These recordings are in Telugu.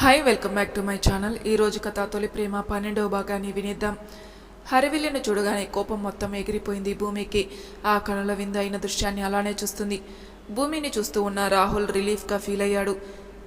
Hi welcome back to my channel ఈరోజు కథ తొలి ప్రేమ పన్నెండవ భాగాన్ని వినిద్దాం. హరివిల్లిని చూడగానే కోపం మొత్తం ఎగిరిపోయింది భూమికి. ఆ కనుల విందు అయిన దృశ్యాన్ని అలానే చూస్తుంది. భూమిని చూస్తూ ఉన్న రాహుల్ రిలీఫ్గా ఫీల్ అయ్యాడు.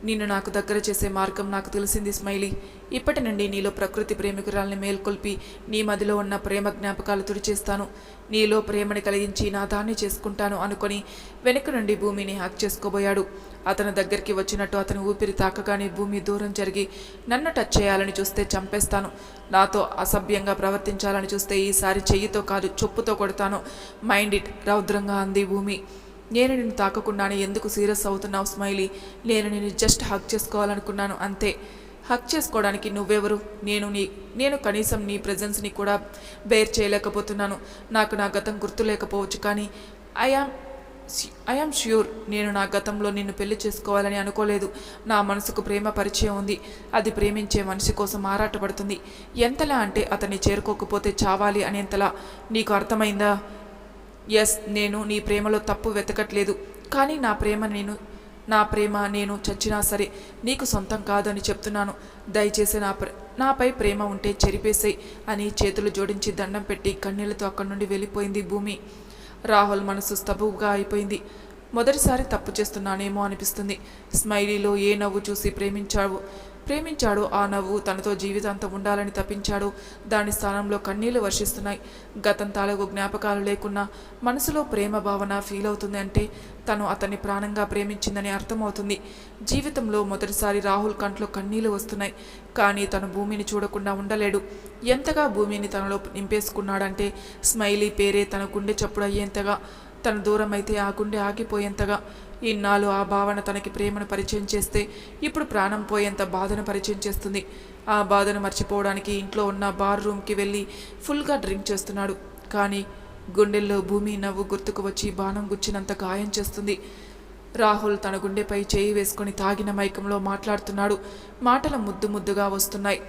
నిన్ను నాకు దగ్గర చేసే మార్గం నాకు తెలిసింది స్మైలీ. ఇప్పటి నుండి నీలో ప్రకృతి ప్రేమికురాల్ని మేల్కొల్పి నీ మదిలో ఉన్న ప్రేమ జ్ఞాపకాలు తుడిచేస్తాను. నీలో ప్రేమని కలిగించి నా దాన్ని చేసుకుంటాను అనుకొని వెనుక నుండి భూమిని హ్యాక్ చేసుకోబోయాడు. అతని దగ్గరికి వచ్చినట్టు అతని ఊపిరి తాకగానే భూమి దూరం జరిగి నన్ను టచ్ చేయాలని చూస్తే చంపేస్తాను. నాతో అసభ్యంగా ప్రవర్తించాలని చూస్తే ఈసారి చెయ్యితో కాదు చొప్పుతో కొడతాను. మైండ్ ఇట్ రౌద్రంగా అంది భూమి. నేను నిన్ను తాకకుండానే ఎందుకు సీరియస్ అవుతున్నావు స్మైలీ? నేను నిన్ను జస్ట్ హక్ చేసుకోవాలనుకున్నాను అంతే. హక్ చేసుకోవడానికి నువ్వెవరు? నేను నీ నేను కనీసం నీ ప్రజెన్స్ని కూడా బేర్ చేయలేకపోతున్నాను. నాకు నా గతం గుర్తు లేకపోవచ్చు కానీ ఐఆమ్ ఐఎమ్ ష్యూర్ నేను నా గతంలో నిన్ను పెళ్ళి చేసుకోవాలని అనుకోలేదు. నా మనసుకు ప్రేమ పరిచయం ఉంది. అది ప్రేమించే మనిషి కోసం ఆరాటపడుతుంది. ఎంతలా అంటే అతన్ని చేరుకోకపోతే చావాలి అనేంతలా. నీకు అర్థమైందా? ఎస్ నేను నీ ప్రేమలో తప్పు వెతకట్లేదు. కానీ నా ప్రేమ నేను నా ప్రేమ నేను చచ్చినా సరే నీకు సొంతం కాదని చెప్తున్నాను. దయచేసి నా ప్ర నాపై ప్రేమ ఉంటే చెరిపేసేయ్ అని చేతులు జోడించి దండం పెట్టి కన్నీళ్ళతో అక్కడి నుండి వెళ్ళిపోయింది భూమి. రాహుల్ మనసు స్తబుగా అయిపోయింది. మొదటిసారి తప్పు చేస్తున్నానేమో అనిపిస్తుంది. స్మైలీలో ఏ నవ్వు చూసి ప్రేమించావు? ప్రేమించాడు. ఆ నవ్వు తనతో జీవితాంతం ఉండాలని తప్పించాడు. దాని స్థానంలో కన్నీళ్ళు వర్షిస్తున్నాయి. గతం తాలూకు జ్ఞాపకాలు లేకున్నా మనసులో ప్రేమ భావన ఫీల్ అవుతుంది అంటే తను అతన్ని ప్రాణంగా ప్రేమించిందని అర్థమవుతుంది. జీవితంలో మొదటిసారి రాహుల్ కంట్లో కన్నీళ్ళు వస్తున్నాయి. కానీ తను భూమిని చూడకుండా ఉండలేడు. ఎంతగా భూమిని తనలో నింపేసుకున్నాడంటే స్మైలీ పేరే తన గుండె చప్పుడు అయ్యేంతగా తన దూరం అయితే ఆ గుండె ఆగిపోయేంతగా. ఇన్నాళ్ళు ఆ భావన తనకి ప్రేమను పరిచయం చేస్తే ఇప్పుడు ప్రాణం పోయేంత బాధను పరిచయం చేస్తుంది. ఆ బాధను మర్చిపోవడానికి ఇంట్లో ఉన్న బార్ రూమ్కి వెళ్ళి ఫుల్గా డ్రింక్ చేస్తున్నాడు. కానీ గుండెల్లో భూమి నవ్వు గుర్తుకు వచ్చి బాణం గుచ్చినంత గాయం చేస్తుంది. రాహుల్ తన గుండెపై చేయి వేసుకొని తాగిన మైకంలో మాట్లాడుతున్నాడు. మాటలు ముద్దు ముద్దుగా వస్తున్నాయి.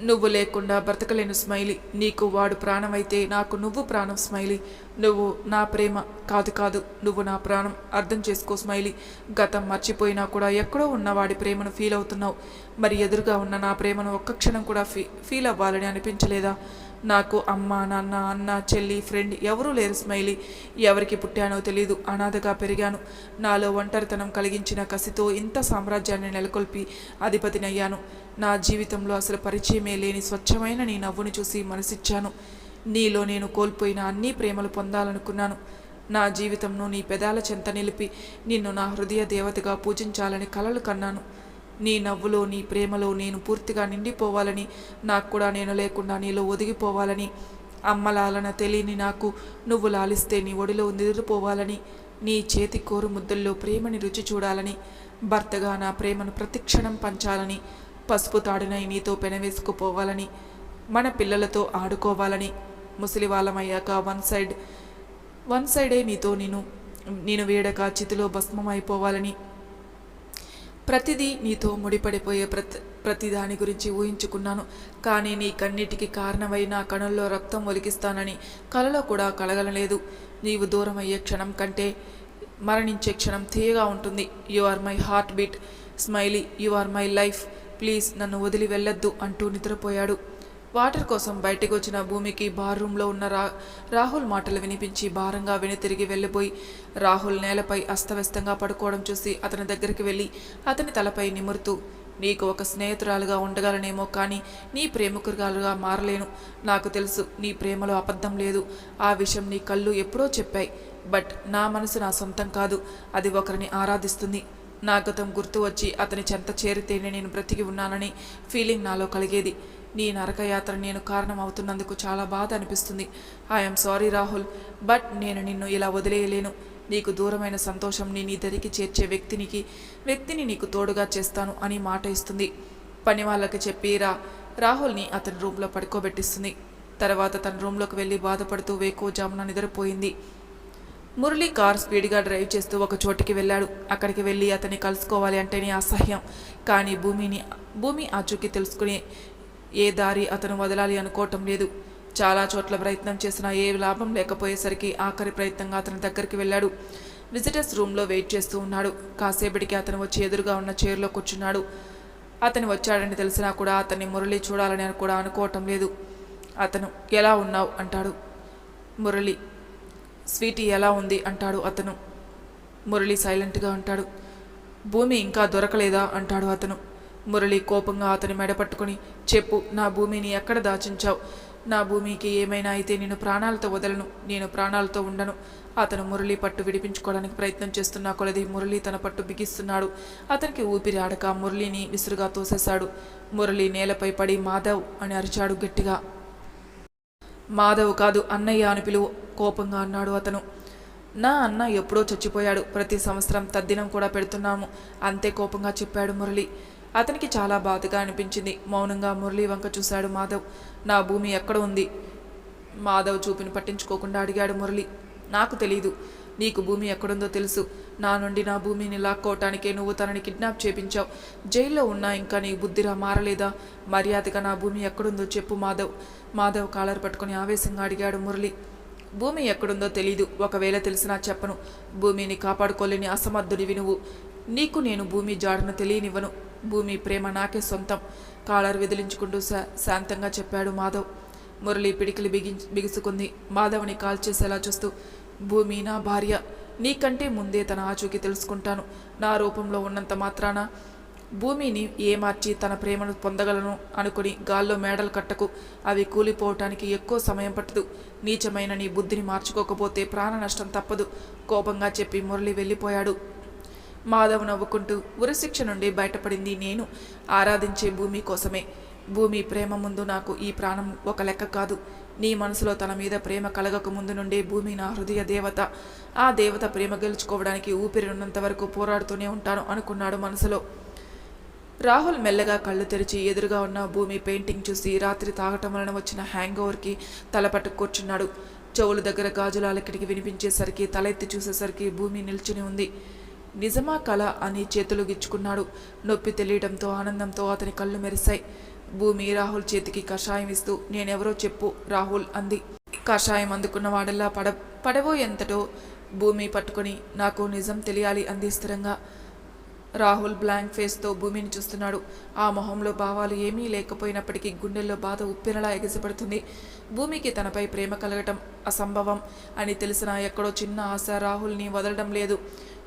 నువ్వు లేకుండా బ్రతకలేను స్మైలీ. నీకు వాడు ప్రాణమైతే నాకు నువ్వు ప్రాణం స్మైలీ. నువ్వు నా ప్రేమ కాదు కాదు నువ్వు నా ప్రాణం. అర్థం చేసుకో స్మైలీ. గతం మర్చిపోయినా కూడా ఎక్కడో ఉన్న వాడి ప్రేమను ఫీల్ అవుతున్నావు. మరి ఎదురుగా ఉన్న నా ప్రేమను ఒక్క క్షణం కూడా ఫీ ఫీల్ అవ్వాలని అనిపించలేదా? నాకు అమ్మ నాన్న అన్న చెల్లి ఫ్రెండ్ ఎవరూ లేరు స్మైలీ. ఎవరికి పుట్టానో తెలీదు అనాథగా పెరిగాను. నాలో ఒంటరితనం కలిగించిన కసితో ఇంత సామ్రాజ్యాన్ని నెలకొల్పి అధిపతినయ్యాను. నా జీవితంలో అసలు పరిచయమే లేని స్వచ్ఛమైన నీ నవ్వుని చూసి మనసిచ్చాను. నీలో నేను కోల్పోయిన అన్ని ప్రేమలు పొందాలనుకున్నాను. నా జీవితంను నీ పెదాల చెంత నిలిపి నిన్ను నా హృదయ దేవతగా పూజించాలని కలలు కన్నాను. నీ నవ్వులో నీ ప్రేమలో నేను పూర్తిగా నిండిపోవాలని నాకు కూడా నేను లేకుండా నీలో ఒదిగిపోవాలని అమ్మలాలన తెలియని నాకు నువ్వు లాలిస్తే నీ ఒడిలో నిద్రపోవాలని నీ చేతి కోరు ముద్దల్లో ప్రేమని రుచి చూడాలని భర్తగా నా ప్రేమను ప్రతిక్షణం పంచాలని పసుపు తాడునై నీతో పెనవేసుకుపోవాలని మన పిల్లలతో ఆడుకోవాలని ముసలి వాళ్ళమయ్యాక వన్ సైడ్ వన్ సైడే నీతో నేను నేను వేడక చితిలో భస్మం అయిపోవాలని ప్రతిదీ నీతో ముడిపడిపోయే ప్రతి ప్రతి దాని గురించి ఊహించుకున్నాను. కానీ నీ కన్నిటికి కారణమై నా కణుల్లో రక్తం ఒలికిస్తానని కలలో కూడా కలగలలేదు నీవు దూరం అయ్యే క్షణం కంటే మరణించే క్షణం తీయగా ఉంటుంది. You are my heart beat. Smiley you are my life. Please నన్ను వదిలి వెళ్ళొద్దు అంటూ నిద్రపోయాడు. వాటర్ కోసం బయటికి వచ్చిన భూమికి బార్ రూమ్లో ఉన్న రా రాహుల్ మాటలు వినిపించి భారంగా వెనుతిరిగి వెళ్ళిపోయి రాహుల్ నేలపై అస్తవ్యస్తంగా పడుకోవడం చూసి అతని దగ్గరికి వెళ్ళి అతని తలపై నిమురుతూ నీకు ఒక స్నేహితురాలుగా ఉండగలనేమో కానీ నీ ప్రేమికురాలుగా మారలేను. నాకు తెలుసు నీ ప్రేమలో అబద్ధం లేదు. ఆ విషయం నీ కళ్ళు ఎప్పుడో చెప్పాయి. బట్ నా మనసు నా సొంతం కాదు. అది ఒకరిని ఆరాధిస్తుంది. నా గతం గుర్తు వచ్చి అతని చెంత చేరితేనే నేను బ్రతికి ఉన్నానని ఫీలింగ్ నాలో కలిగేది. నీ నరకయాత్ర నేను కారణం అవుతున్నందుకు చాలా బాధ అనిపిస్తుంది. ఐఎమ్ సారీ రాహుల్ బట్ నేను నిన్ను ఇలా వదిలేయలేను. నీకు దూరమైన సంతోషంని నీ దరికి చేర్చే వ్యక్తినికి వ్యక్తిని నీకు తోడుగా చేస్తాను అని మాట ఇస్తుంది. పని వాళ్ళకి చెప్పి రా. రాహుల్ని అతని రూమ్లో పడుకోబెట్టిస్తుంది. తర్వాత తన రూమ్లోకి వెళ్ళి బాధపడుతూ వేకోజామున నిద్రపోయింది. మురళి కార్ స్పీడ్గా డ్రైవ్ చేస్తూ ఒక చోటికి వెళ్ళాడు. అక్కడికి వెళ్ళి అతన్ని కలుసుకోవాలి అంటేనే అసహ్యం. కానీ భూమిని భూమి ఆచూకీ తెలుసుకుని ఏ దారి అతను వదలాలి అనుకోవటం లేదు. చాలా చోట్ల ప్రయత్నం చేసినా ఏ లాభం లేకపోయేసరికి ఆఖరి ప్రయత్నంగా అతని దగ్గరికి వెళ్ళాడు. విజిటర్స్ రూమ్లో వెయిట్ చేస్తూ ఉన్నాడు. కాసేపటికి అతను వచ్చి ఎదురుగా ఉన్న చైర్లో కూర్చున్నాడు. అతను వచ్చాడని తెలిసినా కూడా అతన్ని మురళి చూడాలని కూడా అనుకోవటం లేదు. అతను ఎలా ఉన్నావు? అంటాడు మురళి. స్వీటీ ఎలా ఉంది అంటాడు అతను. మురళి సైలెంట్గా అంటాడు భూమి ఇంకా దొరకలేదా అంటాడు అతను. మురళి కోపంగా అతని మెడపట్టుకుని చెప్పు నా భూమిని ఎక్కడ దాచించావు? నా భూమికి ఏమైనా అయితే నేను ప్రాణాలతో వదలను. నేను ప్రాణాలతో ఉండను. అతను మురళి పట్టు విడిపించుకోవడానికి ప్రయత్నం చేస్తున్న కొలది మురళి తన పట్టు బిగిస్తున్నాడు. అతనికి ఊపిరి ఆడక మురళిని విసురుగా తోసేశాడు. మురళి నేలపై పడి మాధవ్ అని అరిచాడు గట్టిగా. మాధవ్ కాదు అన్నయ్య అని పిలువు. కోపంగా అన్నాడు అతను. నా అన్న ఎప్పుడో చచ్చిపోయాడు. ప్రతి సంవత్సరం తద్దినం కూడా పెడుతున్నాము. అంతే కోపంగా చెప్పాడు మురళి. అతనికి చాలా బాధగా అనిపించింది. మౌనంగా మురళి వంక చూశాడు మాధవ్. నా భూమి ఎక్కడ ఉంది? మాధవ్ చూపిని పట్టించుకోకుండా అడిగాడు మురళి. నాకు తెలీదు. నీకు భూమి ఎక్కడుందో తెలుసు. నా నుండి నా భూమిని లాక్కోవటానికే నువ్వు తనని కిడ్నాప్ చేపించావు. జైల్లో ఉన్నా ఇంకా నీ బుద్ధిరా మారలేదా? మర్యాదగా నా భూమి ఎక్కడుందో చెప్పు మాధవ్. మాధవ్ కాలర్ పట్టుకుని ఆవేశంగా అడిగాడు మురళి. భూమి ఎక్కడుందో తెలీదు. ఒకవేళ తెలిసినా చెప్పను. భూమిని కాపాడుకోలేని అసమర్థుడివి నువ్వు నీకు నేను భూమి జాడను తెలియనివ్వను. భూమి ప్రేమ నాకే సొంతం. కాలర్ విదిలించుకుంటూ శా- శాంతంగా చెప్పాడు మాధవ్. మురళి పిడికిలి బిగి బిగుసుకుంది. మాధవ్ని కాల్ చేసేలా చూస్తూ భూమి నా భార్య. నీకంటే ముందే తన ఆచూకీ తెలుసుకుంటాను. నా రూపంలో ఉన్నంత మాత్రాన భూమిని ఏమార్చి తన ప్రేమను పొందగలను అనుకుని గాల్లో మేడలు కట్టకు అవి కూలిపోవటానికి ఎక్కువ సమయం పట్టదు. నీచమైన నీ బుద్ధిని మార్చుకోకపోతే ప్రాణ నష్టం తప్పదు కోపంగా చెప్పి మురళి వెళ్ళిపోయాడు. మాధవ్ నవ్వుకుంటూ ఉరిశిక్ష నుండి బయటపడింది నేను ఆరాధించే భూమి కోసమే. భూమి ప్రేమ ముందు నాకు ఈ ప్రాణం ఒక లెక్క కాదు. నీ మనసులో తన మీద ప్రేమ కలగక ముందు నుండే భూమి నా హృదయ దేవత. ఆ దేవత ప్రేమ గెలుచుకోవడానికి ఊపిరి వరకు పోరాడుతూనే ఉంటాను అనుకున్నాడు మనసులో. రాహుల్ మెల్లగా కళ్ళు తెరిచి ఎదురుగా ఉన్న భూమి పెయింటింగ్ చూసి రాత్రి తాగటం వలన వచ్చిన హ్యాంగ్ ఓవర్కి తలపట్టు కూర్చున్నాడు. చెవుల దగ్గర గాజుల అలకిడికి వినిపించేసరికి తలెత్తి చూసేసరికి భూమి నిల్చుని ఉంది. నిజమా కళ అని చేతులు గిచ్చుకున్నాడు. నొప్పి తెలియడంతో ఆనందంతో అతని కళ్ళు మెరిశాయి. భూమి రాహుల్ చేతికి కషాయం ఇస్తూ నేనెవరో చెప్పు రాహుల్ అంది. కషాయం అందుకున్న వాడల్లా పడ పడబోయేంతటో భూమి పట్టుకొని నాకు నిజం తెలియాలి అంది స్థిరంగా. రాహుల్ బ్లాంక్ ఫేస్తో భూమిని చూస్తున్నాడు. ఆ మొహంలో భావాలు ఏమీ లేకపోయినప్పటికీ గుండెల్లో బాధ ఉప్పెనలా ఎగసిపడుతుంది. భూమికి తనపై ప్రేమ కలగటం అసంభవం అని తెలిసిన ఎక్కడో చిన్న ఆశ రాహుల్ని వదలడం లేదు.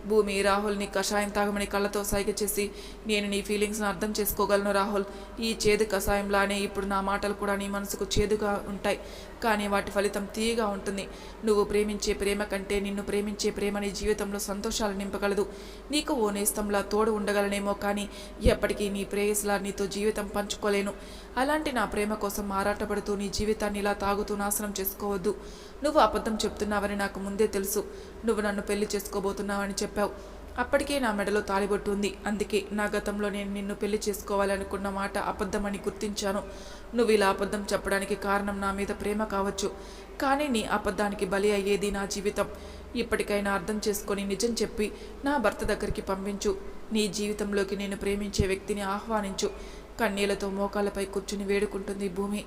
భూమి రాహుల్ని కషాయం తాగమని కళ్ళతో సైగ చేసి నేను నీ ఫీలింగ్స్ను అర్థం చేసుకోగలను రాహుల్. ఈ చేదు కషాయంలానే ఇప్పుడు నా మాటలు కూడా నీ మనసుకు చేదుగా ఉంటాయి. కానీ వాటి ఫలితం తీయగా ఉంటుంది. నువ్వు ప్రేమించే ప్రేమ కంటే నిన్ను ప్రేమించే ప్రేమ నీ జీవితంలో సంతోషాలు నింపగలదు. నీకు ఓ నేస్తంలా తోడు ఉండగలనేమో కానీ ఎప్పటికీ నీ ప్రేయస్లా నీతో జీవితం పంచుకోలేను. అలాంటి నా ప్రేమ కోసం ఆరాటపడుతూ నీ జీవితాన్ని ఇలా తాగుతూ నాశనం చేసుకోవద్దు. నువ్వు అబద్ధం చెప్తున్నావని నాకు ముందే తెలుసు. నువ్వు నన్ను పెళ్ళి చేసుకోబోతున్నావని చెప్పావు. అప్పటికే నా మెడలో తాలిబొట్టు ఉంది. అందుకే నా గతంలో నేను నిన్ను పెళ్ళి చేసుకోవాలనుకున్న మాట అబద్ధమని గుర్తించాను. నువ్వు ఇలా అబద్ధం చెప్పడానికి కారణం నా మీద ప్రేమ కావచ్చు. కానీ నీ అబద్ధానికి బలి అయ్యేది నా జీవితం. ఇప్పటికైనా అర్థం చేసుకొని నిజం చెప్పి నా భర్త దగ్గరికి పంపించు. నీ జీవితంలోకి నేను ప్రేమించే వ్యక్తిని ఆహ్వానించు. కన్నీళ్ళతో మోకాళ్ళపై కూర్చుని వేడుకుంటుంది భూమి.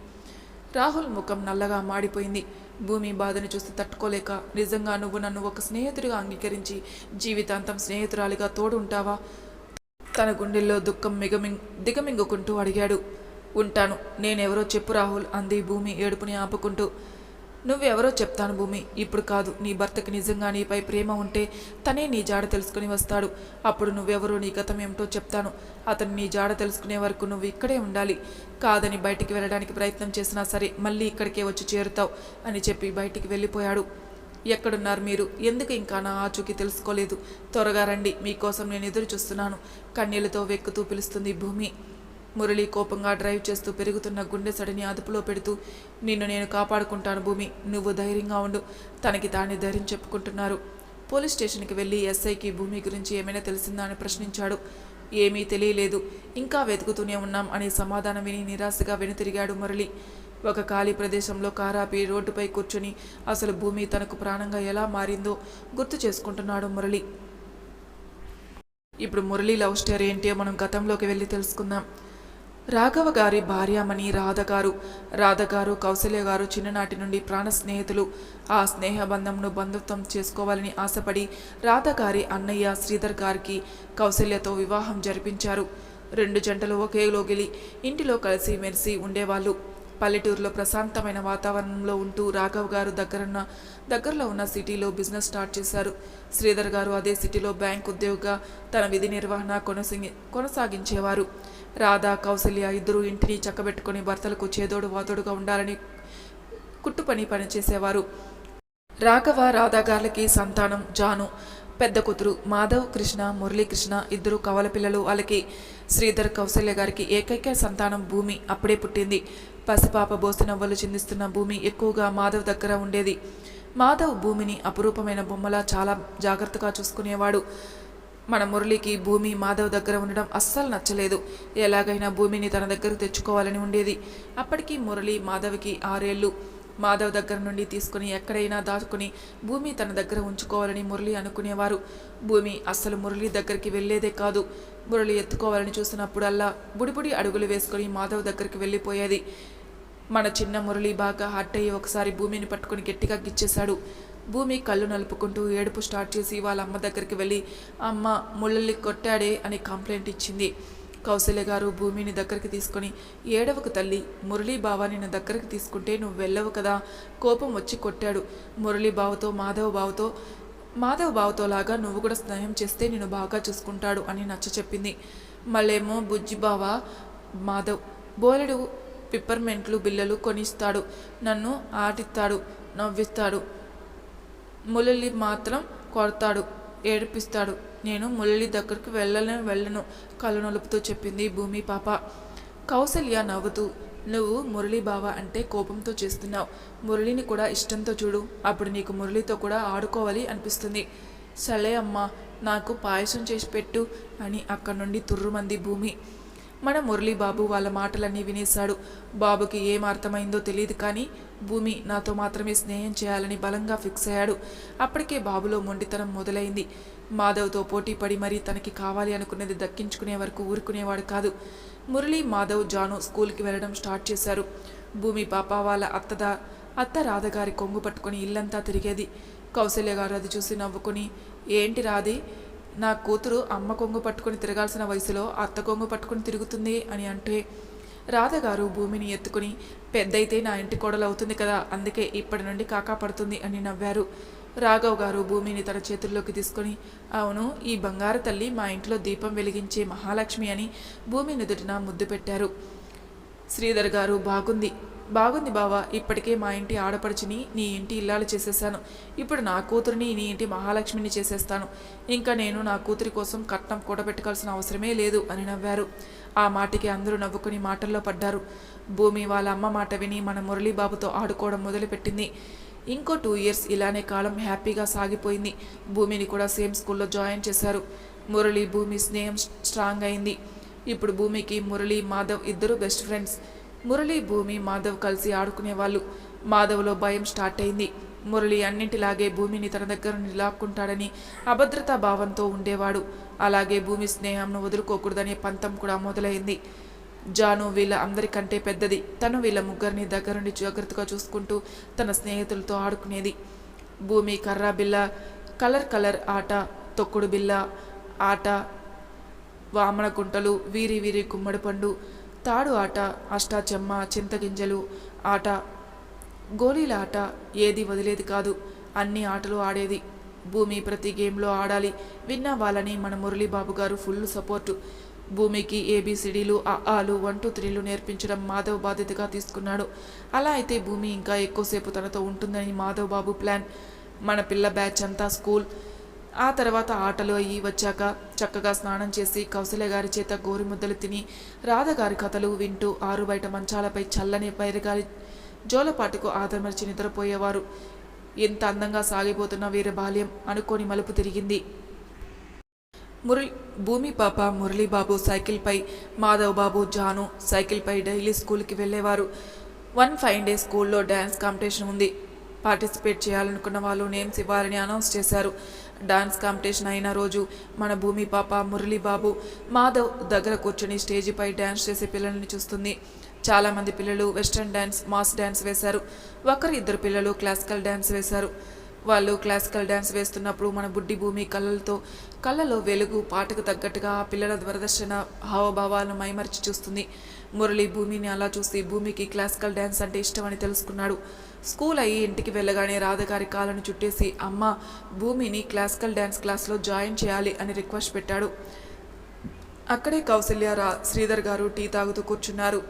రాహుల్ ముఖం నల్లగా మాడిపోయింది. భూమి బాధను చూసి తట్టుకోలేక నిజంగా నువ్వు నన్ను ఒక స్నేహితుడిగా అంగీకరించి జీవితాంతం స్నేహితురాలిగా తోడు ఉంటావా తన గుండెల్లో దుఃఖం మిగమి దిగమింగుకుంటూ అడిగాడు. ఉంటాను. నేనెవరో చెప్పు రాహుల్ అంది భూమి ఏడుపుని ఆపుకుంటూ. నువ్వెవరో చెప్తాను భూమి. ఇప్పుడు కాదు నీ భర్తకి నిజంగా నీపై ప్రేమ ఉంటే తనే నీ జాడ తెలుసుకుని వస్తాడు. అప్పుడు నువ్వెవరో నీ గతం ఏమిటో చెప్తాను. అతను నీ జాడ తెలుసుకునే వరకు నువ్వు ఇక్కడే ఉండాలి. కాదని బయటికి వెళ్ళడానికి ప్రయత్నం చేసినా సరే మళ్ళీ ఇక్కడికే వచ్చి చేరుతావు అని చెప్పి బయటికి వెళ్ళిపోయాడు. ఎక్కడున్నారు మీరు? ఎందుకు ఇంకా నా ఆచూకీ తెలుసుకోలేదు? త్వరగా రండి మీకోసం నేను ఎదురు చూస్తున్నాను కన్నీళ్ళతో వెక్కుతూ పిలుస్తుంది భూమి. మురళి కోపంగా డ్రైవ్ చేస్తూ పెరుగుతున్న గుండె సడిని అదుపులో పెడుతూ నిన్ను నేను కాపాడుకుంటాను భూమి నువ్వు ధైర్యంగా ఉండు తనకి తానే ధైర్యం చెప్పుకుంటున్నారు. పోలీస్ స్టేషన్కి వెళ్ళి ఎస్ఐకి భూమి గురించి ఏమైనా తెలిసిందా? అని ప్రశ్నించాడు. ఏమీ తెలియలేదు. ఇంకా వెతుకుతూనే ఉన్నాం అనే సమాధానం విని నిరాశగా వెనుతిరిగాడు మురళి. ఒక ఖాళీ ప్రదేశంలో కారాపి రోడ్డుపై కూర్చుని అసలు భూమి తనకు ప్రాణంగా ఎలా మారిందో గుర్తు చేసుకుంటున్నాడు మురళి. ఇప్పుడు మురళి లవ్ స్టోరీ ఏంటో? మనం గతంలోకి వెళ్ళి తెలుసుకుందాం. రాఘవ గారి భార్యామణి రాధ గారు. రాధ గారు కౌశల్య గారు చిన్ననాటి నుండి ప్రాణ స్నేహితులు. ఆ స్నేహ బంధంను బంధుత్వం చేసుకోవాలని ఆశపడి రాధ గారి అన్నయ్య శ్రీధర్ గారికి కౌశల్యతో వివాహం జరిపించారు. రెండు జంటలు ఒకే లోగిలి ఇంటిలో కలిసి మెరిసి ఉండేవాళ్ళు. పల్లెటూరులో ప్రశాంతమైన వాతావరణంలో ఉంటూ రాఘవ్ గారు దగ్గరున్న దగ్గరలో ఉన్న సిటీలో బిజినెస్ స్టార్ట్ చేశారు. శ్రీధర్ గారు అదే సిటీలో బ్యాంక్ ఉద్యోగిగా తన విధి నిర్వహణ కొనసాగి కొనసాగించేవారు. రాధా కౌసల్య ఇద్దరు ఇంటిని చక్కబెట్టుకుని భర్తలకు చేదోడు వాతోడుగా ఉండాలని కుట్టుపని పనిచేసేవారు. రాఘవ రాధాగార్లకి సంతానం జాను పెద్ద కూతురు మాధవ్ కృష్ణ మురళీకృష్ణ ఇద్దరు కవల పిల్లలు. వాళ్ళకి శ్రీధర్ కౌసల్య గారికి ఏకైక సంతానం భూమి. అప్పుడే పుట్టింది. పసిపాప బోసినవ్వలు చిందిస్తున్న భూమి ఎక్కువగా మాధవ్ దగ్గర ఉండేది. మాధవ్ భూమిని అపురూపమైన బొమ్మలా చాలా జాగ్రత్తగా చూసుకునేవాడు. మన మురళికి భూమి మాధవ్ దగ్గర ఉండడం అస్సలు నచ్చలేదు. ఎలాగైనా భూమిని తన దగ్గరకు తెచ్చుకోవాలని ఉండేది. అప్పటికి మురళి మాధవ్కి ఆరేళ్ళు. మాధవ్ దగ్గర నుండి తీసుకుని ఎక్కడైనా దాచుకుని భూమి తన దగ్గర ఉంచుకోవాలని మురళి అనుకునేవారు. భూమి అస్సలు మురళి దగ్గరికి వెళ్ళేదే కాదు. మురళి ఎత్తుకోవాలని చూసినప్పుడల్లా బుడిబుడి అడుగులు వేసుకొని మాధవ్ దగ్గరికి వెళ్ళిపోయేది. మన చిన్న మురళి బాగా హట్ అయ్యి ఒకసారి భూమిని పట్టుకుని గట్టిగా గిచ్చేశాడు. భూమి కళ్ళు నలుపుకుంటూ ఏడుపు స్టార్ట్ చేసి వాళ్ళ అమ్మ దగ్గరికి వెళ్ళి అమ్మ ముళ్ళల్ని కొట్టాడే అని కంప్లైంట్ ఇచ్చింది. కౌశల్య గారు భూమిని దగ్గరికి తీసుకొని ఏడవకు తల్లి మురళీ బావ నిన్ను దగ్గరికి తీసుకుంటే నువ్వు వెళ్ళవు కదా కోపం వచ్చి కొట్టాడు. మురళీ బావతో మాధవ్ బావతో మాధవ్ బావతో లాగా నువ్వు కూడా స్నేహం చేస్తే నేను బాగా చూసుకుంటాడు అని నచ్చ చెప్పింది మళ్ళేమో బుజ్జి బావ మాధవ్ బోలెడు పిప్పర్మెంట్లు బిల్లలు కొనిస్తాడు. నన్ను ఆటిస్తాడు నవ్విస్తాడు. మురళి మాత్రం కొడతాడు ఏడిపిస్తాడు. నేను మురళి దగ్గరకు వెళ్ళలే వెళ్ళను కళ్ళు నొలుపుతూ చెప్పింది భూమి పాప. కౌసల్య నవ్వుతూ నువ్వు మురళి బావ అంటే కోపంతో చేస్తున్నావు. మురళిని కూడా ఇష్టంతో చూడు. అప్పుడు నీకు మురళితో కూడా ఆడుకోవాలి అనిపిస్తుంది. సలే అమ్మా నాకు పాయసం చేసి పెట్టు అని అక్కడి నుండి తుర్రుమంది భూమి. మన మురళీ బాబు వాళ్ళ మాటలన్నీ వినేశాడు. బాబుకి ఏం అర్థమైందో తెలియదు కానీ భూమి నాతో మాత్రమే స్నేహం చేయాలని బలంగా ఫిక్స్ అయ్యాడు. అప్పటికే బాబులో మొండితనం మొదలైంది. మాధవ్తో పోటీ పడి మరీ తనకి కావాలి అనుకున్నది దక్కించుకునే వరకు ఊరుకునేవాడు కాదు. మురళీ మాధవ్ జాను స్కూల్కి వెళ్ళడం స్టార్ట్ చేశారు. భూమి పాప వాళ్ళ అత్తదా అత్త రాధగారి కొంగు పట్టుకొని ఇల్లంతా తిరిగేది. కౌశల్య గారు అది చూసి నవ్వుకొని ఏంటి రాది నా కూతురు అమ్మ కొంగు పట్టుకొని తిరగాల్సిన వయసులో అత్త కొంగు పట్టుకొని తిరుగుతుంది అని అంటే రాధగారు భూమిని ఎత్తుకుని పెద్దయితే నా ఇంటి కోడలు అవుతుంది కదా అందుకే ఇప్పటి నుండి కాకా పడుతుంది అని నవ్వారు. రాఘవ్ గారు భూమిని తన చేతుల్లోకి తీసుకొని అవును ఈ బంగారు తల్లి మా ఇంట్లో దీపం వెలిగించే మహాలక్ష్మి అని భూమి నుదుటిన ముద్దు పెట్టారు. శ్రీధర్ గారు బాగుంది. బాగుంది బావా ఇప్పటికే మా ఇంటి ఆడపడుచుని నీ ఇంటి ఇల్లాలు చేసేసాను ఇప్పుడు నా కూతురిని నీ ఇంటి మహాలక్ష్మిని చేసేస్తాను. ఇంకా నేను నా కూతురి కోసం కట్నం కూడబెట్టుకోవాల్సిన అవసరమే లేదు అని నవ్వారు. ఆ మాటకి అందరూ నవ్వుకుని మాటల్లో పడ్డారు. భూమి వాళ్ళ అమ్మ మాట విని మన మురళీబాబుతో ఆడుకోవడం మొదలుపెట్టింది. ఇంకో టూ ఇయర్స్ ఇలానే కాలం హ్యాపీగా సాగిపోయింది. భూమిని కూడా సేమ్ స్కూల్లో జాయిన్ చేశారు. మురళి భూమి స్నేహం స్ట్రాంగ్ అయింది. ఇప్పుడు భూమికి మురళి మాధవ్ ఇద్దరు బెస్ట్ ఫ్రెండ్స్. మురళి భూమి మాధవ్ కలిసి ఆడుకునేవాళ్ళు. మాధవ్లో భయం స్టార్ట్ అయింది. మురళి అన్నింటిలాగే భూమిని తన దగ్గర నుండి లాక్కుంటాడని అభద్రతా భావంతో ఉండేవాడు. అలాగే భూమి స్నేహంను వదులుకోకూడదనే పంతం కూడా మొదలైంది. జాను వీళ్ళ అందరికంటే పెద్దది. తను వీళ్ళ ముగ్గురిని దగ్గర నుండి జాగ్రత్తగా చూసుకుంటూ తన స్నేహితులతో ఆడుకునేది. భూమి కర్రా బిల్ల కలర్ కలర్ ఆట తొక్కుడు బిల్ల ఆట వామన గుంటలు వీరి వీరి గుమ్మడి పండు తాడు ఆట అష్టాచెమ్మ చింతగింజలు ఆట. గోళీల ఆట ఏది వదిలేది కాదు అన్ని ఆటలు ఆడేది. భూమి ప్రతి గేమ్లో ఆడాలి విన్న వాళ్ళని మన మురళీబాబు గారు ఫుల్ సపోర్టు. భూమికి ఏబిసిడీలు ఆలు వన్ టూ త్రీలు నేర్పించడం మాధవ్ బాధ్యతగా తీసుకున్నాడు. అలా అయితే భూమి ఇంకా ఎక్కువసేపు తనతో ఉంటుందని మాధవ్ బాబు ప్లాన్. మన పిల్ల బ్యాచ్ అంతా స్కూల్. ఆ తర్వాత ఆటలు అయ్యి వచ్చాక చక్కగా స్నానం చేసి కౌశల్య గారి చేత గోరిముద్దలు తిని రాధగారి కథలు వింటూ ఆరు బయట మంచాలపై చల్లని పైరగాలి జోలపాటుకు ఆదమర్చి నిద్రపోయేవారు. ఎంత అందంగా సాగిపోతున్న వీరి బాల్యం! అనుకోని మలుపు తిరిగింది. మురళి భూమి పాప మురళీబాబు సైకిల్పై మాధవ్ బాబు జాను సైకిల్పై డైలీ స్కూల్కి వెళ్ళేవారు. వన్ ఫైవ్ డే స్కూల్లో డ్యాన్స్ కాంపిటీషన్ ఉంది. పార్టిసిపేట్ చేయాలనుకున్న వాళ్ళు నేమ్స్ ఇవ్వాలని అనౌన్స్ చేశారు. డాన్స్ కాంపిటీషన్ అయిన రోజు మన భూమి పాప మురళీబాబు మాధవ్ దగ్గర కూర్చొని స్టేజీపై డ్యాన్స్ చేసే పిల్లల్ని చూస్తుంది. చాలామంది పిల్లలు వెస్ట్రన్ డ్యాన్స్ మాస్ డ్యాన్స్ వేశారు. ఒకరు ఇద్దరు పిల్లలు క్లాసికల్ డ్యాన్స్ వేశారు. వాళ్ళు క్లాసికల్ డ్యాన్స్ వేస్తున్నప్పుడు మన బుడ్డి భూమి కళ్ళతో కళ్ళలో వెలుగు పాటకు తగ్గట్టుగా ఆ పిల్లల దూరదర్శన హావభావాలను మైమరిచి చూస్తుంది. మురళి భూమిని అలా చూసి భూమికి క్లాసికల్ డ్యాన్స్ అంటే ఇష్టమని తెలుసుకున్నాడు. స్కూల్ అయ్యి ఇంటికి వెళ్ళగానే రాధగారి కాలను చుట్టేసి అమ్మ భూమిని క్లాసికల్ డ్యాన్స్ క్లాస్లో జాయిన్ చేయాలి అని రిక్వెస్ట్ పెట్టాడు. అక్కడే కౌసల్య రా శ్రీధర్ గారు టీ తాగుతూ కూర్చున్నారు.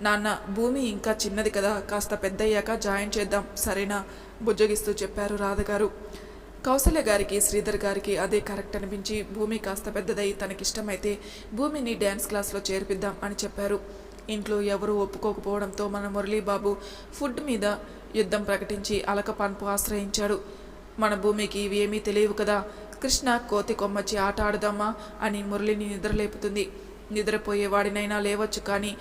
నాన్న భూమి ఇంకా చిన్నది కదా కాస్త పెద్దయ్యాక జాయిన్ చేద్దాం సరేనా? బుజ్జగిస్తూ చెప్పారు రాధగారు. కౌసల్య గారికి శ్రీధర్ గారికి అదే కరెక్ట్ అనిపించి భూమి కాస్త పెద్దదై తనకిష్టమైతే భూమిని డ్యాన్స్ క్లాస్లో చేర్పిద్దాం అని చెప్పారు. ఇంట్లో ఎవరూ ఒప్పుకోకపోవడంతో మన మురళీబాబు ఫుడ్ మీద యుద్ధం ప్రకటించి అలకపాన్పు ఆశ్రయించాడు. మన భూమికి ఇవి ఏమీ తెలియవు కదా. కృష్ణ కోతి కొమ్మచ్చి ఆట ఆడదామా అని మురళిని నిద్రలేపుతుంది. నిద్రపోయేవాడినైనా లేవచ్చు కానీ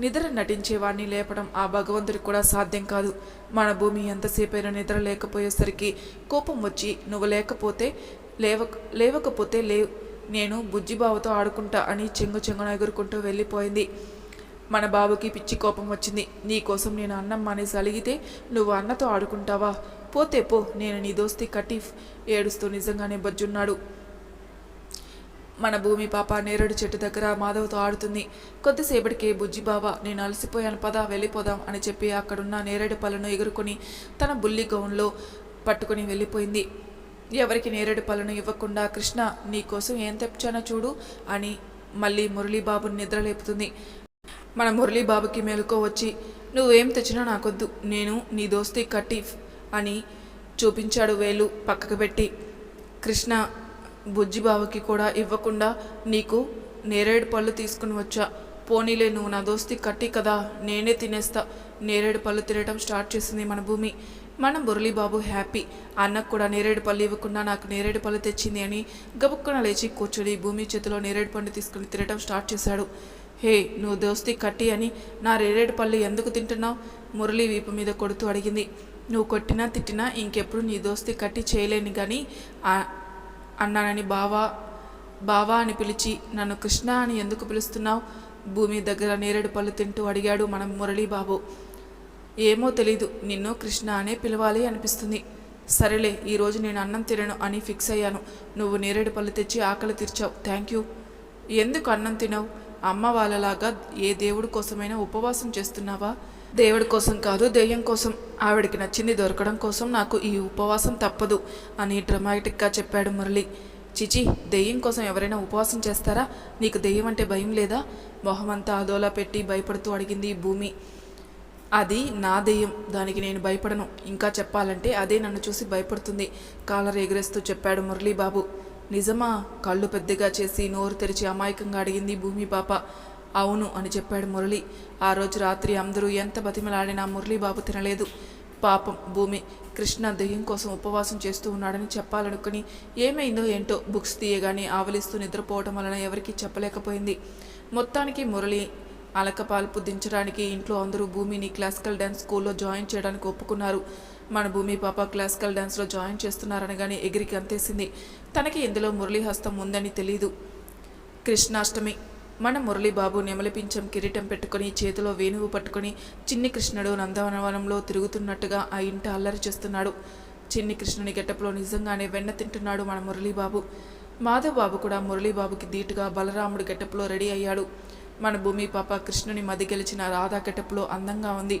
నిద్ర నటించేవాడిని లేపడం ఆ భగవంతుడికి కూడా సాధ్యం కాదు. మన భూమి ఎంతసేపైనా నిద్ర లేకపోయేసరికి కోపం వచ్చి నువ్వు లేకపోతే లేవ లేవకపోతే లేవు. నేను బుజ్జిబావతో ఆడుకుంటా అని చెంగు చెంగున ఎగురుకుంటూ వెళ్ళిపోయింది. మన బాబుకి పిచ్చి కోపం వచ్చింది. నీకోసం నేను అన్నం మానేసి అలిగితే నువ్వు అన్నతో ఆడుకుంటావా? పోతే పో నేను నీ దోస్తి కటీఫ్ ఏడుస్తూ నిజంగానే బజ్జున్నాడు. మన భూమి పాప నేరేడు చెట్టు దగ్గర మాధవ్తో ఆడుతుంది. కొద్దిసేపటికే బుజ్జి బావ నేను అలసిపోయాను పద వెళ్ళిపోదాం అని చెప్పి అక్కడున్న నేరేడు పళ్ళను ఎగురుకొని తన బుల్లి గౌన్లో పట్టుకొని వెళ్ళిపోయింది. ఎవరికి నేరేడు పళ్ళను ఇవ్వకుండా కృష్ణ నీకోసం ఏం తెచ్చానో చూడు అని మళ్ళీ మురళీబాబుని నిద్రలేపుతుంది. మన మురళీబాబుకి మేలుకో వచ్చి నువ్వేం తెచ్చినా నాకొద్దు నేను నీ దోస్తి కటీఫ్ అని చూపించాడు వేలు పక్కకు పెట్టి. కృష్ణ బుజ్జిబావకి కూడా ఇవ్వకుండా నీకు నేరేడు పళ్ళు తీసుకుని వచ్చా. పోనీలే నువ్వు నా దోస్తి కట్టి కదా నేనే తినేస్తా. నేరేడు పళ్ళు తినడం స్టార్ట్ చేసింది మన భూమి. మన మురళీబాబు హ్యాపీ. అన్నకు కూడా నేరేడు పళ్ళు ఇవ్వకుండా నాకు నేరేడు పళ్ళు తెచ్చింది అని గబుక్కున లేచి కూర్చొని భూమి చేతిలో నేరేడు పండు తీసుకుని తినడం స్టార్ట్ చేశాడు. హే నువ్వు దోస్తి కట్టి అని నా రేరేడు పళ్ళు ఎందుకు తింటున్నావు? మురళి వీపు మీద కొడుతూ అడిగింది. నువ్వు కొట్టినా తిట్టినా ఇంకెప్పుడు నీ దోస్తి కట్టి చేయలేను కానీ అన్నానని బావా బావా అని పిలిచి నన్ను కృష్ణ అని ఎందుకు పిలుస్తున్నావు? భూమి దగ్గర నేరేడు పళ్ళు తింటూ అడిగాడు మన మురళీబాబు ఏమో తెలీదు నిన్ను కృష్ణ అనే పిలవాలి అనిపిస్తుంది. సరేలే ఈరోజు నేను అన్నం తినను అని ఫిక్స్ అయ్యాను. నువ్వు నేరేడు పళ్ళు తెచ్చి ఆకలి తీర్చావు. Thank you. ఎందుకు అన్నం తినవు? అమ్మ వాళ్ళలాగా ఏ దేవుడి కోసమైనా ఉపవాసం చేస్తున్నావా? దేవుడి కోసం కాదు దెయ్యం కోసం. ఆవిడికి నచ్చింది దొరకడం కోసం నాకు ఈ ఉపవాసం తప్పదు అని డ్రమాటిక్గా చెప్పాడు మురళి. చిచి దెయ్యం కోసం ఎవరైనా ఉపవాసం చేస్తారా? నీకు దెయ్యం అంటే భయం లేదా? మొహమంతా అదోలా పెట్టి భయపడుతూ అడిగింది భూమి. అది నా దెయ్యం దానికి నేను భయపడను. ఇంకా చెప్పాలంటే అదే నన్ను చూసి భయపడుతుంది. కాలర్ ఎగరేస్తూ చెప్పాడు మురళీబాబు. నిజమా? కళ్ళు పెద్దగా చేసి నోరు తెరిచి అమాయకంగా అడిగింది భూమి పాప. అవును అని చెప్పాడు మురళి. ఆ రోజు రాత్రి అందరూ ఎంత బతిమలాడినా మురళీబాబు తినలేదు. పాపం భూమి. కృష్ణ దెయ్యం కోసం ఉపవాసం చేస్తూ ఉన్నాడని చెప్పాలనుకుని ఏమైందో ఏంటో బుక్స్ తీయగానే ఆవలిస్తూ నిద్రపోవటం వలన ఎవరికీ చెప్పలేకపోయింది. మొత్తానికి మురళి అలకపాల్పు దించడానికి ఇంట్లో అందరూ భూమిని క్లాసికల్ డ్యాన్స్ స్కూల్లో జాయిన్ చేయడానికి ఒప్పుకున్నారు. మన భూమి పాప క్లాసికల్ డ్యాన్స్లో జాయిన్ చేస్తున్నారనగానే ఎగిరికి అంతేసింది. తనకి ఇందులో మురళీహస్తం ఉందని తెలీదు. కృష్ణాష్టమి. మన మురళీబాబు నెమలిపించం కిరీటం పెట్టుకుని చేతిలో వేణువు పట్టుకుని చిన్ని కృష్ణుడు నందవనవనంలో తిరుగుతున్నట్టుగా ఆ ఇంట అల్లరి చేస్తున్నాడు. చిన్ని కృష్ణుని గెటప్లో నిజంగానే వెన్న తింటున్నాడు మన మురళీబాబు. మాధవ్ బాబు కూడా మురళీబాబుకి ధీటుగా బలరాముడు గెటప్లో రెడీ అయ్యాడు. మన భూమి పాప కృష్ణుని మది గెలిచిన రాధా గెటప్లో అందంగా ఉంది.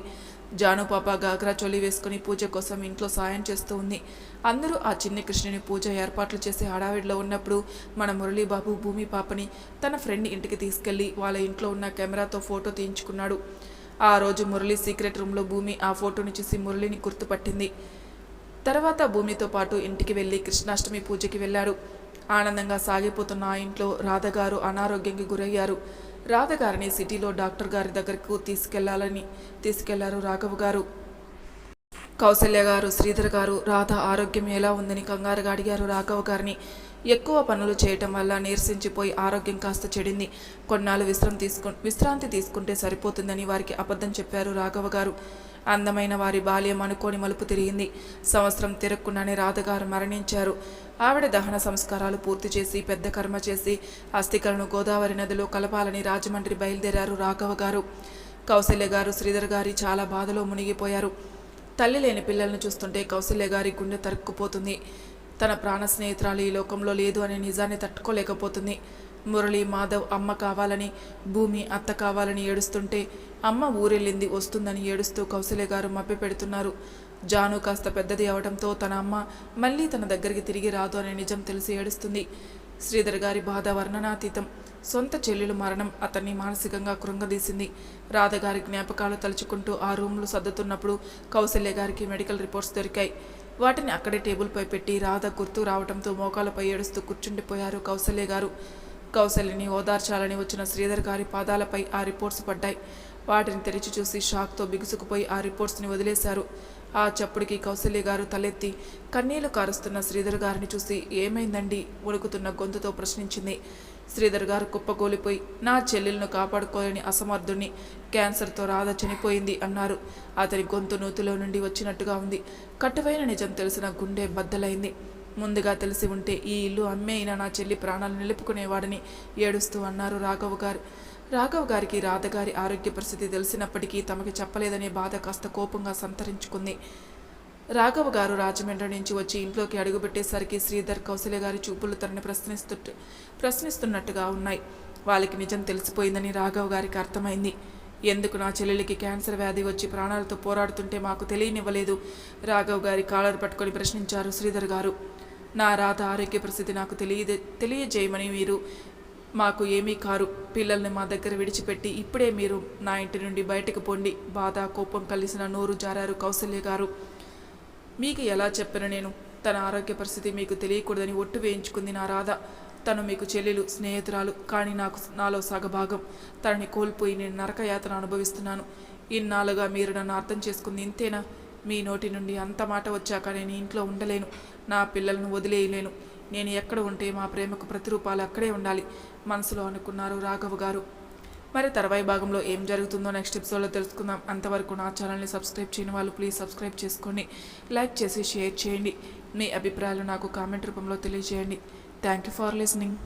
జాను పాప గాగ్రా చొలి వేసుకుని పూజ కోసం ఇంట్లో సాయం చేస్తూ ఉంది. అందరూ ఆ చిన్ని కృష్ణుని పూజ ఏర్పాట్లు చేసే హడావిడిలో ఉన్నప్పుడు మన మురళీబాబు భూమి పాపని తన ఫ్రెండ్ ఇంటికి తీసుకెళ్ళి వాళ్ళ ఇంట్లో ఉన్న కెమెరాతో ఫోటో తీయించుకున్నాడు. ఆ రోజు మురళి సీక్రెట్ రూమ్లో భూమి ఆ ఫోటోని చూసి మురళిని గుర్తుపట్టింది. తర్వాత భూమితో పాటు ఇంటికి వెళ్ళి కృష్ణాష్టమి పూజకి వెళ్ళాడు. ఆనందంగా సాగిపోతున్న ఆ ఇంట్లో రాధగారు అనారోగ్యంకి గురయ్యారు. రాధగారిని సిటీలో డాక్టర్ గారి దగ్గరకు తీసుకెళ్ళాలని తీసుకెళ్ళారు రాఘవ్ గారు. కౌసల్య గారు శ్రీధర్ గారు రాధ ఆరోగ్యం ఎలా ఉందని కంగారుగా అడిగారు రాఘవ గారిని. ఎక్కువ పనులు చేయటం వల్ల నీరసించిపోయి ఆరోగ్యం కాస్త చెడింది. కొన్నాళ్ళు విశ్రాంతి తీసుకు విశ్రాంతి తీసుకుంటే సరిపోతుందని వారికి అబద్ధం చెప్పారు రాఘవ గారు. అందమైన వారి బాల్యం అనుకోని మలుపు తిరిగింది. సంవత్సరం తిరగకుండానే రాధగారు మరణించారు. ఆవిడ దహన సంస్కారాలు పూర్తి చేసి పెద్ద కర్మ చేసి అస్థికలను గోదావరి నదిలో కలపాలని రాజమండ్రి బయలుదేరారు రాఘవ గారు. కౌశల్య గారు శ్రీధర్ గారి చాలా బాధలో మునిగిపోయారు. తల్లి లేని పిల్లల్ని చూస్తుంటే కౌసల్య గారి గుండె తరుక్కుపోతుంది. తన ప్రాణ స్నేహితురాలు ఈ లోకంలో లేదు అనే నిజాన్ని తట్టుకోలేకపోతుంది. మురళీ మాధవ్ అమ్మ కావాలని భూమి అత్త కావాలని ఏడుస్తుంటే అమ్మ ఊరెళ్ళింది వస్తుందని ఏడుస్తూ కౌశల్య గారు మభ్య పెడుతున్నారు. జాను కాస్త పెద్దది అవడంతో తన అమ్మ మళ్ళీ తన దగ్గరికి తిరిగి రాదు అనే నిజం తెలిసి ఏడుస్తుంది. శ్రీధర్ గారి బాధ వర్ణనాతీతం. సొంత చెల్లెలు మరణం అతన్ని మానసికంగా కృంగదీసింది. రాధగారి జ్ఞాపకాలు తలుచుకుంటూ ఆ రూమ్లు సర్దుతున్నప్పుడు కౌసల్య గారికి మెడికల్ రిపోర్ట్స్ దొరికాయి. వాటిని అక్కడే టేబుల్పై పెట్టి రాధ గుర్తు రావడంతో మోకాలపై ఏడుస్తూ కూర్చుండిపోయారు కౌసల్య గారు. కౌశల్యని ఓదార్చాలని వచ్చిన శ్రీధర్ గారి పాదాలపై ఆ రిపోర్ట్స్ పడ్డాయి. వాటిని తెరిచి చూసి షాక్తో బిగుసుకుపోయి ఆ రిపోర్ట్స్ని వదిలేశారు. ఆ చప్పుడికి కౌశల్య గారు తలెత్తి కన్నీళ్ళు కారుస్తున్న శ్రీధర్ గారిని చూసి ఏమైందండి? ఉడుకుతున్న గొంతుతో ప్రశ్నించింది. శ్రీధర్ గారు కుప్పకూలిపోయి నా చెల్లెలను కాపాడుకోలేని అసమర్థుణ్ణి క్యాన్సర్తో రాధ చనిపోయింది అన్నారు. అతని గొంతు నూతిలో నుండి వచ్చినట్టుగా ఉంది. కట్టువైన నిజం తెలిసిన గుండె బద్దలైంది. ముందుగా తెలిసి ఉంటే ఈ ఇల్లు అమ్మే అయినా నా చెల్లి ప్రాణాలు నిలుపుకునేవాడని ఏడుస్తూ అన్నారు రాఘవ్ గారు. రాఘవ్ గారికి రాధగారి ఆరోగ్య పరిస్థితి తెలిసినప్పటికీ తమకి చెప్పలేదనే బాధ కాస్త కోపంగా సంతరించుకుంది. రాఘవ గారు రాజమండ్రి నుంచి వచ్చి ఇంట్లోకి అడుగుపెట్టేసరికి శ్రీధర్ కౌశల్య గారి చూపులు తనని ప్రశ్నిస్తు ప్రశ్నిస్తున్నట్టుగా ఉన్నాయి. వాళ్ళకి నిజం తెలిసిపోయిందని రాఘవ్ గారికి అర్థమైంది. ఎందుకు నా చెల్లెలికి క్యాన్సర్ వ్యాధి వచ్చి ప్రాణాలతో పోరాడుతుంటే మాకు తెలియనివ్వలేదు? రాఘవ్ గారి కాలర్ పట్టుకొని ప్రశ్నించారు శ్రీధర్ గారు. నా రాధ ఆరోగ్య పరిస్థితి నాకు తెలియదే తెలియజేయమని మీరు మాకు ఏమీ కారు. పిల్లల్ని మా దగ్గర విడిచిపెట్టి ఇప్పుడే మీరు నా ఇంటి నుండి బయటకు పొండి. బాధ కోపం కలిసిన నోరు జారారు కౌసల్య గారు. మీకు ఎలా చెప్పను నేను? తన ఆరోగ్య పరిస్థితి మీకు తెలియకూడదని ఒట్టు వేయించుకుంది నా రాధ. తను మీకు చెల్లెలు స్నేహితురాలు కానీ నాకు నాలో సగభాగం. తనని కోల్పోయి నేను నరకయాతన అనుభవిస్తున్నాను. ఇన్నాళ్ళుగా మీరు నన్ను అర్థం చేసుకుంది ఇంతేనా? మీ నోటి నుండి అంత మాట వచ్చాక నేను ఇంట్లో ఉండలేను. నా పిల్లలను వదిలేయలేను నేను. ఎక్కడ ఉంటే మా ప్రేమకు ప్రతిరూపాలు అక్కడే ఉండాలి. మనసులో అనుకున్నారు రాఘవ గారు. మరి తర్వాయి భాగంలో ఏం జరుగుతుందో నెక్స్ట్ ఎపిసోడ్లో తెలుసుకుందాం. అంతవరకు నా ఛానల్ని సబ్స్క్రైబ్ చేయని వాళ్ళు ప్లీజ్ సబ్స్క్రైబ్ చేసుకోండి. లైక్ చేసి షేర్ చేయండి. మీ అభిప్రాయాలు నాకు కామెంట్ రూపంలో తెలియజేయండి. Thank you for listening